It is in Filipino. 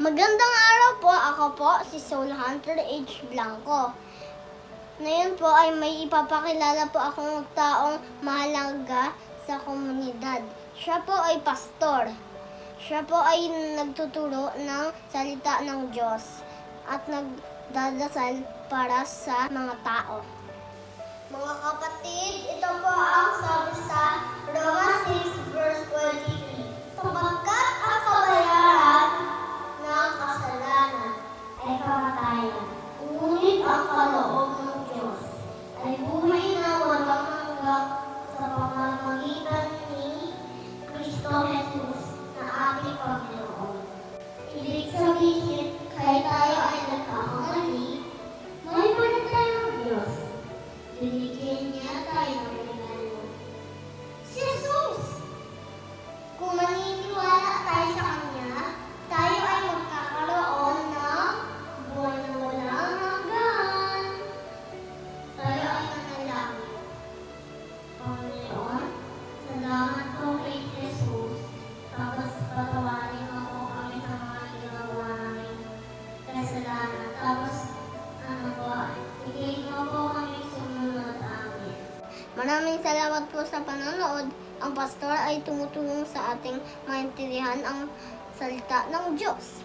Magandang araw po. Ako po si Soul Hunter H. Blanco. Ngayon po ay may ipapakilala po akong taong mahalaga sa komunidad. Siya po ay pastor. Siya po ay nagtuturo ng salita ng Diyos at nagdadasal para sa mga tao. Mga kapatid, ito po ang 可以当幼儿的口红 Maraming salamat po sa panonood. Ang pastor ay tumutulong sa ating maintindihan ang salita ng Diyos.